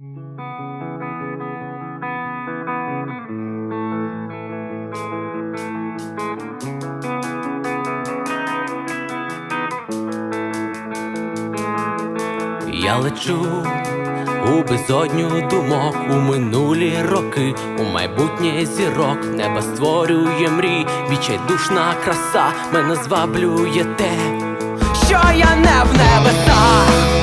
Я лечу у безодню думок у минулі роки, у майбутнє зірок неба створює мрій, відчайдушна краса мене зваблює те, що я не в небесах.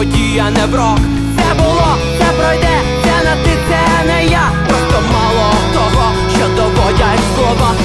подія, не врок. Це було, це пройде, це на ти, це не я. Просто мало того, що доводять слова.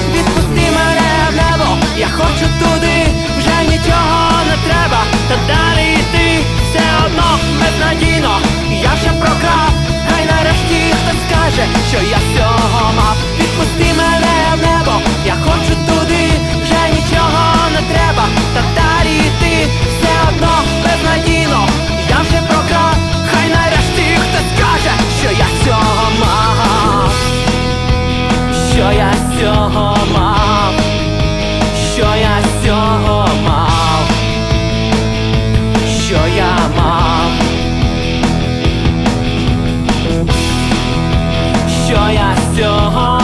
家